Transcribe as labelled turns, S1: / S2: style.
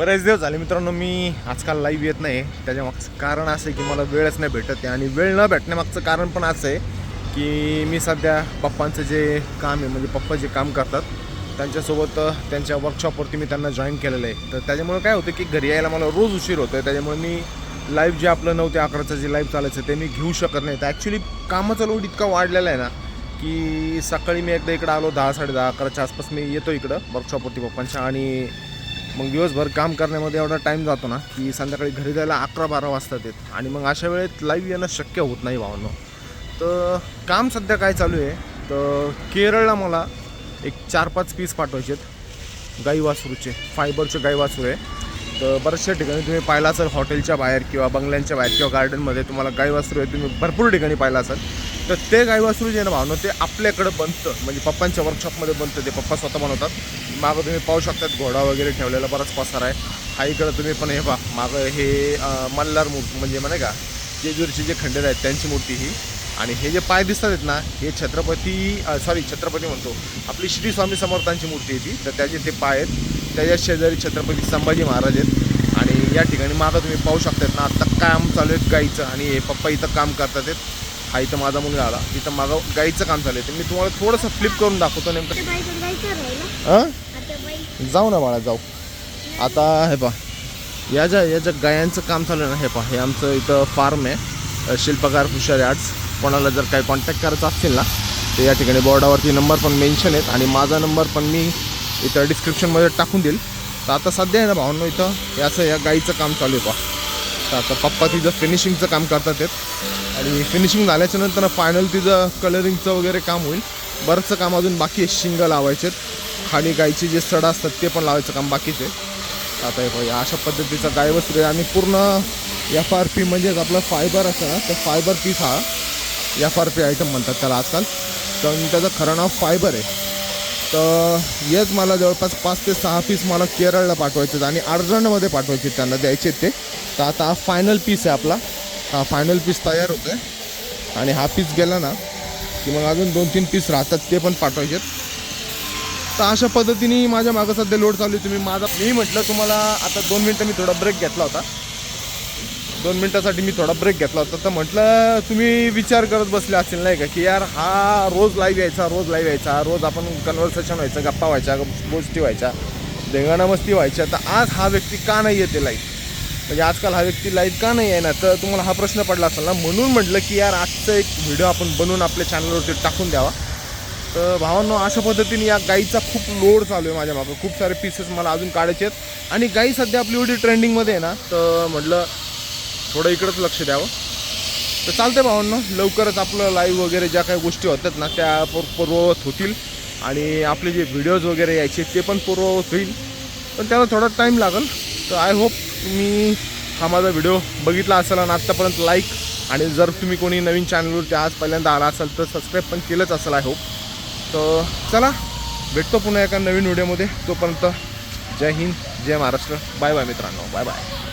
S1: बरेच दिवस झाले मित्रांनो मी आजकाल लाईव्ह येत नाही त्याच्या मागचं कारण असं आहे की मला वेळच नाही भेटत आहे आणि वेळ न भेटण्यामागचं कारण पण असं आहे की मी सध्या पप्पांचं जे काम आहे म्हणजे पप्पा जे काम करतात त्यांच्यासोबत त्यांच्या वर्कशॉपवरती मी त्यांना जॉईन केलेलं आहे. तर त्याच्यामुळे काय होतं की घरी यायला मला रोज उशीर होतो आहे त्याच्यामुळे मी लाईव्ह जे आपलं नऊ ते अकराचं जे लाईव्ह चालायचं ते मी घेऊ शकत नाही. तर ॲक्च्युली कामाचा लोड इतका वाढलेला आहे ना की सकाळी मी एकदा इकडं आलो दहा साडे दहा अकराच्या आसपास मी येतो इकडं वर्कशॉपवरती पप्पांच्या आणि मग दिवसभर काम करण्यामध्ये एवढा टाईम जातो ना की संध्याकाळी घरी जायला अकरा बारा वाजतात येत आणि मग अशा वेळेत लाईव्ह येणं शक्य होत नाही भावांनो. तर काम सध्या काय चालू आहे? तर केरळला मला एक चार पाच पीस पाठवायचे आहेत. गाई वासरूचे फायबरचे गाई वासरू आहे. तर बऱ्याचशा ठिकाणी तुम्ही पाहिला असाल हॉटेलच्या बाहेर किंवा बंगल्यांच्या बाहेर किंवा गार्डनमध्ये तुम्हाला गाई वासरू आहे तुम्ही भरपूर ठिकाणी पाहिला असाल. तर ते गाई वासरू जे ना भावनं ते आपल्याकडं बनतं. म्हणजे पप्पांच्या वर्कशॉपमध्ये बनतं ते पप्पा स्वतः बनवतात. मागं तुम्ही पाहू शकतात घोडा वगैरे ठेवलेला बराच पसार आहे. हा इकडं तुम्ही पण हे पहा मागं हे मल्हार मूर्ती म्हणजे म्हणे का जेजूरचे जे खंडेर आहेत त्यांची मूर्ती ही. आणि हे जे पाय दिसतात आहेत ना हे छत्रपती सॉरी छत्रपती म्हणतो. आपली श्री स्वामी समर्थांची मूर्ती आहे ती. तर त्याचे ते पाय आहेत. त्याच्या शेजारी छत्रपती संभाजी महाराज आहेत. आणि या ठिकाणी मागं तुम्ही पाहू शकतात ना आत्ता काम चालू आहे गाईचं. आणि हे पप्पा इथं काम करतात आहेत. हा इथं माझा मुलगा आला. इथं मागं गाईचं काम चालू आहे. तर मी तुम्हाला थोडंसं फ्लिप करून दाखवतो नेमकं. हां जाऊ ना बाळा जाऊ. आता हे पहा. या ज्या या ज्या गायांचं काम चालू आहे ना हे पहा. हे आमचं इथं फार्म आहे. शिल्पकार हुशारी आर्ट्स कोणाला जर काही कॉन्टॅक्ट करायचा असतील ना तर या ठिकाणी बोर्डावरती नंबर पण मेन्शन आहेत. आणि माझा नंबर पण मी इथं डिस्क्रिप्शनमध्ये टाकून देईल. तर आता सध्या आहे ना भावांनो इथं हे असं या गाईचं काम चालू आहे पहा. तर आता पप्पा तिचं फिनिशिंगचं काम करतात आहेत. आणि फिनिशिंग झाल्याच्यानंतर फायनल तिचं कलरिंगचं वगैरे काम होईल. बरंचसं काम अजून बाकी आहे शिंग लावायचे आहेत खाली गायचे जे सड असतात ते पण लावायचं काम बाकीचे. आता हे पाहिजे अशा पद्धतीचा गायवस्त्र आहे आणि पूर्ण एफ आर पी म्हणजेच आपलं फायबर असतं ना तर फायबर पीस हा एफ आर पी आयटम म्हणतात त्याला आजकाल. तर त्याचं खरं नाव फायबर आहे. तर हेच मला जवळपास पाच ते सहा पीस मला केरळला पाठवायचे आहेत आणि अर्जंटमध्ये पाठवायचे आहेत त्यांना द्यायचे आहेत ते. तर आता हा फायनल पीस आहे आपला. हा फायनल पीस तयार होतो आहे आणि हा पीस गेला ना की मग अजून दोन तीन पीस राहतात ते पण पाठवायचे आहेत. तर अशा पद्धतीने माझ्या मागं सध्या लोड चालू आहे. तुम्ही माझा मी म्हटलं तुम्हाला आता दोन मिनटं मी थोडा ब्रेक घेतला होता. दोन मिनटासाठी मी थोडा ब्रेक घेतला होता. तर म्हटलं तुम्ही विचार करत बसले असेल नाही का की यार हा रोज लाईव्ह यायचा रोज लाईव्ह यायचा रोज आपण कन्व्हर्सेशन व्हायचं गप्पा व्हायच्या गोष्टी व्हायच्या धिंगाणा मस्ती व्हायच्या. तर आज हा व्यक्ती का नाही येते लाईव्ह म्हणजे आजकाल हा व्यक्ती लाईव्ह का नाही आहे ना तर तुम्हाला हा प्रश्न पडला असेल ना? म्हणून म्हटलं की यार आजचं एक व्हिडिओ आपण बनवून आपल्या चॅनलवरती टाकून द्यावा. तर भावांनो अशा पद्धतीने या गाईचा खूप लोड चालू आहे माझ्या मागं. खूप सारे पीसेस मला अजून काढायचे आहेत. आणि गाई सध्या आपली एवढी ट्रेंडिंगमध्ये आहे ना तर म्हटलं थोडं इकडंच लक्ष द्यावं. तर चालतंय भावांनो लवकरच आपलं लाईव्ह वगैरे ज्या काही गोष्टी होतात ना त्या पूर्ववत होतील. आणि आपले जे व्हिडिओज वगैरे यायचे ते पण पूर्ववत होईल. पण त्याला थोडा टाईम लागेल. तर आय होप तुम्ही हा माझा व्हिडिओ बघितला असेल आणि आत्तापर्यंत लाईक आणि जर तुम्ही कोणी नवीन चॅनलवरती आज पहिल्यांदा आला असाल तर सबस्क्राईब पण केलंच असेल आय होप तर चला भेटतो पुन्हा एका नवीन व्हिडिओमध्ये. तोपर्यंत जय हिंद जय महाराष्ट्र. बाय बाय मित्रांनो. Bye bye.